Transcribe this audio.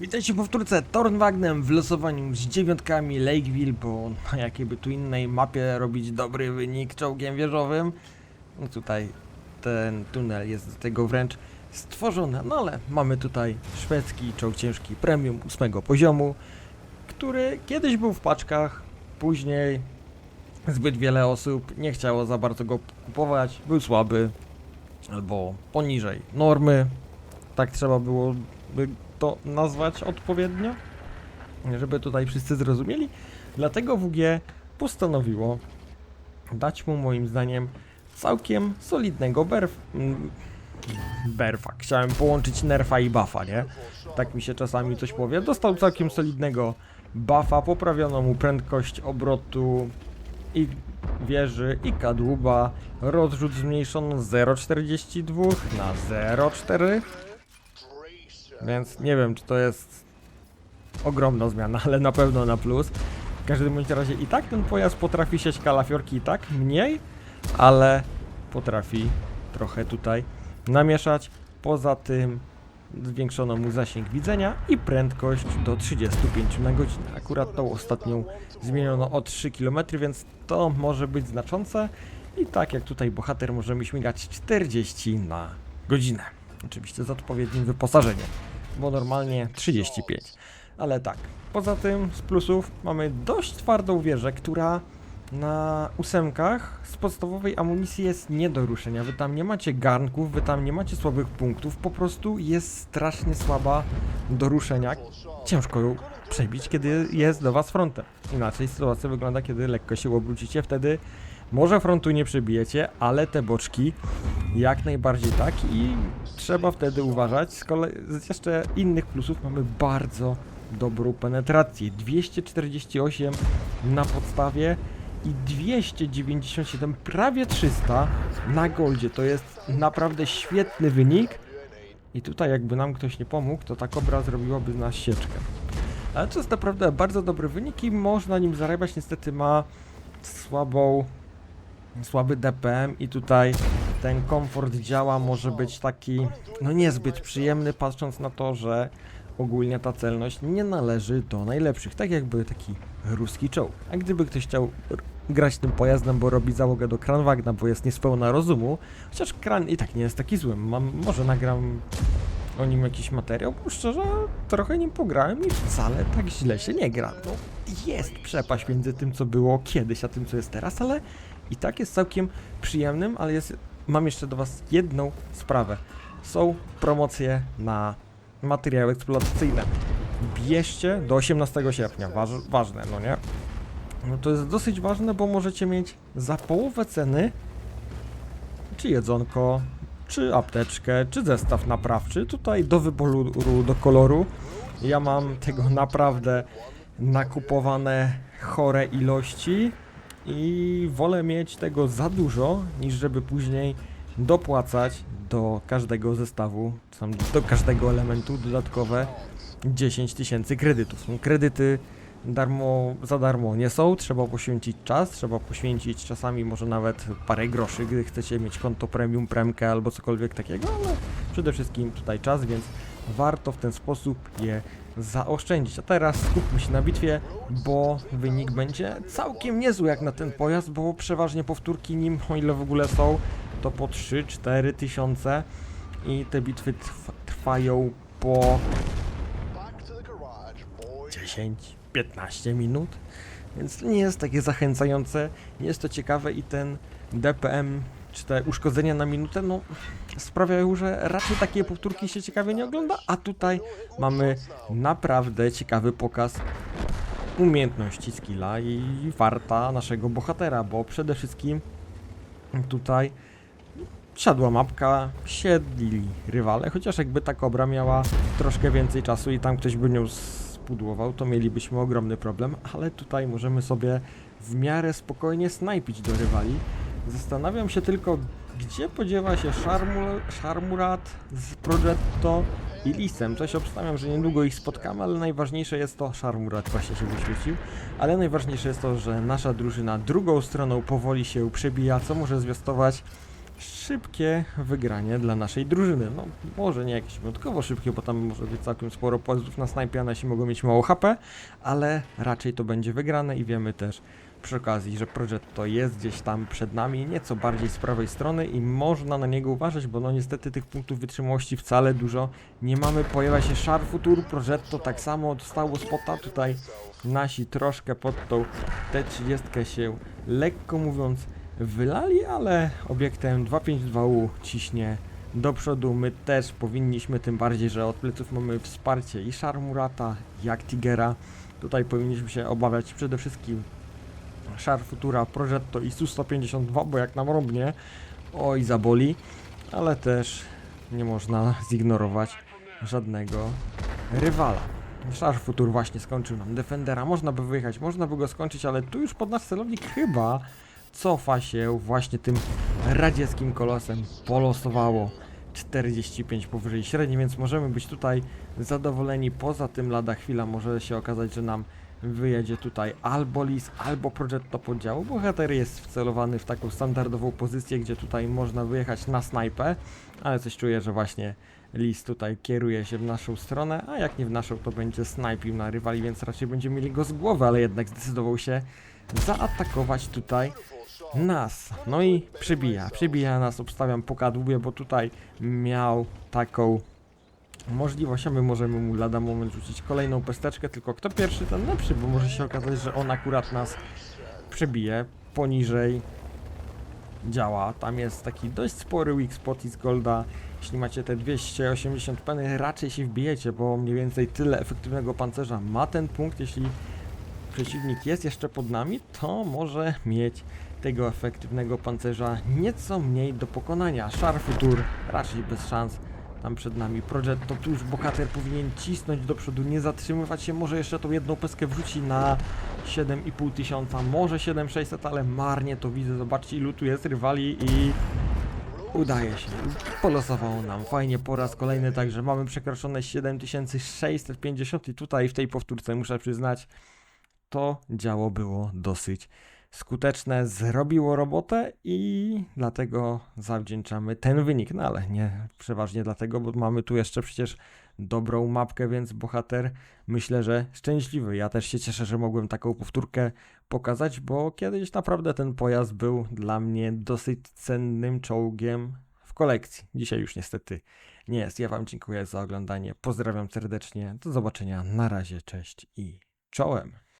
Witajcie w powtórce Tornwagnem w losowaniu z dziewiątkami Lakeville, bo na jakiej by tu innej mapie robić dobry wynik czołgiem wieżowym. No tutaj ten tunel jest do tego wręcz stworzony, no ale mamy tutaj szwedzki czołg ciężki premium ósmego poziomu, który kiedyś był w paczkach, później zbyt wiele osób nie chciało za bardzo go kupować, był słaby albo poniżej normy, tak trzeba było by to nazwać odpowiednio, żeby tutaj wszyscy zrozumieli. Dlatego WG postanowiło dać mu moim zdaniem całkiem solidnego berf... berfa. Chciałem połączyć nerfa i buffa, nie? Tak mi się czasami coś powie. Dostał całkiem solidnego buffa, poprawiono mu prędkość obrotu i wieży i kadłuba. Rozrzut zmniejszono z 0,42 na 0,4 więc nie wiem, czy to jest ogromna zmiana, ale na pewno na plus. W każdym bądź razie i tak ten pojazd potrafi sieć kalafiorki i tak mniej, ale potrafi trochę tutaj namieszać. Poza tym zwiększono mu zasięg widzenia i prędkość do 35 na godzinę. Akurat tą ostatnią zmieniono o 3 km, więc to może być znaczące. I tak jak tutaj bohater możemy śmigać 40 na godzinę. Oczywiście z odpowiednim wyposażeniem, bo normalnie 35. Ale tak, poza tym z plusów mamy dość twardą wieżę, która na ósemkach z podstawowej amunicji jest nie do ruszenia. Wy tam nie macie garnków, wy tam nie macie słabych punktów, po prostu jest strasznie słaba do ruszenia. Ciężko ją przebić, kiedy jest do was frontem. Inaczej sytuacja wygląda, kiedy lekko się obrócicie, wtedy może frontu nie przebijecie, ale te boczki jak najbardziej tak i trzeba wtedy uważać. Z kolei z jeszcze innych plusów mamy bardzo dobrą penetrację. 248 na podstawie i 297, prawie 300 na goldzie. To jest naprawdę świetny wynik. I tutaj jakby nam ktoś nie pomógł, to ta kobra zrobiłaby z nas sieczkę. Ale to jest naprawdę bardzo dobry wynik i można nim zarabiać. Niestety ma słabą, słaby DPM i tutaj ten komfort działa może być taki, no niezbyt przyjemny, patrząc na to, że ogólnie ta celność nie należy do najlepszych, tak jakby taki ruski czołg. A gdyby ktoś chciał grać tym pojazdem, bo robi załogę do Kranwagna, bo jest niespełna rozumu, chociaż Kran i tak nie jest taki zły, mam, może nagram o nim jakiś materiał, bo szczerze trochę nim pograłem i wcale tak źle się nie gra. No, jest przepaść między tym, co było kiedyś, a tym, co jest teraz, ale i tak jest całkiem przyjemnym, ale jest, mam jeszcze do Was jedną sprawę. Są promocje na materiały eksploatacyjne. Bierzcie do 18 sierpnia, Waż, ważne, no nie? No to jest dosyć ważne, bo możecie mieć za połowę ceny czy jedzonko, czy apteczkę, czy zestaw naprawczy. Tutaj do wyboru, do koloru. Ja mam tego naprawdę nakupowane chore ilości i wolę mieć tego za dużo, niż żeby później dopłacać do każdego zestawu, do każdego elementu dodatkowe 10 tysięcy kredytów. No, Kredyty darmo, za darmo nie są, trzeba poświęcić czas, trzeba poświęcić czasami może nawet parę groszy, gdy chcecie mieć konto premium, premkę albo cokolwiek takiego, ale przede wszystkim tutaj czas, więc warto w ten sposób je zaoszczędzić. A teraz skupmy się na bitwie, bo wynik będzie całkiem niezły jak na ten pojazd, bo przeważnie powtórki nim, o ile w ogóle są, to po 3-4 tysiące. I te bitwy trw trwają po 10-15 minut, więc to nie jest takie zachęcające, nie jest to ciekawe i ten DPM czy te uszkodzenia na minutę, no sprawiają, że raczej takie powtórki się ciekawie nie ogląda, a tutaj mamy naprawdę ciekawy pokaz umiejętności, skilla i warta naszego bohatera, bo przede wszystkim tutaj siadła mapka, siedli rywale, chociaż jakby ta kobra miała troszkę więcej czasu i tam ktoś by nią spudłował, to mielibyśmy ogromny problem, ale tutaj możemy sobie w miarę spokojnie snajpić do rywali. Zastanawiam się tylko, gdzie podziewa się Szarmul, Szarmurat z Progetto i Lisem. Coś obstawiam, że niedługo ich spotkamy, ale najważniejsze jest to, Szarmurat właśnie się wyświecił, ale najważniejsze jest to, że nasza drużyna drugą stroną powoli się przebija, co może zwiastować szybkie wygranie dla naszej drużyny. No, może nie jakieś wyjątkowo szybkie, bo tam może być całkiem sporo pojazdów na snajpie, a nasi mogą mieć mało HP, ale raczej to będzie wygrane i wiemy też przy okazji, że Progetto jest gdzieś tam przed nami, nieco bardziej z prawej strony i można na niego uważać, bo no niestety tych punktów wytrzymałości wcale dużo nie mamy. Pojawia się Char Futur, Progetto tak samo dostało spota, tutaj nasi troszkę pod tą T30 się lekko mówiąc wylali, ale obiektem 252U ciśnie do przodu. My też powinniśmy, tym bardziej, że od pleców mamy wsparcie i Szarmurata, jak Tigera. Tutaj powinniśmy się obawiać przede wszystkim Szar Futura, Progetto i Su-152, bo jak nam rąbnie, oj zaboli, ale też nie można zignorować żadnego rywala. Szar Futur właśnie skończył nam Defendera, można by wyjechać, można by go skończyć, ale tu już pod nasz celownik chyba cofa się właśnie tym radzieckim kolosem. Polosowało 45 powyżej średniej, więc możemy być tutaj zadowoleni. Poza tym lada chwila może się okazać, że nam wyjedzie tutaj albo Lis, albo Progetto poddziału. Bohater jest wcelowany w taką standardową pozycję, gdzie tutaj można wyjechać na snajpę, ale coś czuję, że właśnie Lis tutaj kieruje się w naszą stronę, a jak nie w naszą, to będzie snajpił na rywali, więc raczej będziemy mieli go z głowy, ale jednak zdecydował się zaatakować tutaj nas. No i przybija, przybija nas, obstawiam po kadłubie, bo tutaj miał taką możliwość, a my możemy mu lada moment rzucić kolejną pesteczkę, tylko kto pierwszy, ten lepszy, bo może się okazać, że on akurat nas przebije poniżej działa. Tam jest taki dość spory weak spot z golda. Jeśli macie te 280 peny, raczej się wbijecie, bo mniej więcej tyle efektywnego pancerza ma ten punkt. Jeśli przeciwnik jest jeszcze pod nami, to może mieć tego efektywnego pancerza nieco mniej do pokonania. Szar Futur raczej bez szans. Tam przed nami. Progetto, tu już bohater powinien cisnąć do przodu, nie zatrzymywać się, może jeszcze tą jedną peskę wrzuci na 7,5 tysiąca, może 7600, ale marnie to widzę, zobaczcie ilu tu jest rywali i udaje się, polosowało nam fajnie po raz kolejny, także mamy przekroczone 7650 i tutaj w tej powtórce muszę przyznać, to działo było dosyć skuteczne, zrobiło robotę i dlatego zawdzięczamy ten wynik. No ale nie przeważnie dlatego, bo mamy tu jeszcze przecież dobrą mapkę, więc bohater myślę, że szczęśliwy. Ja też się cieszę, że mogłem taką powtórkę pokazać, bo kiedyś naprawdę ten pojazd był dla mnie dosyć cennym czołgiem w kolekcji. Dzisiaj już niestety nie jest. Ja Wam dziękuję za oglądanie. Pozdrawiam serdecznie. Do zobaczenia. Na razie. Cześć i czołem.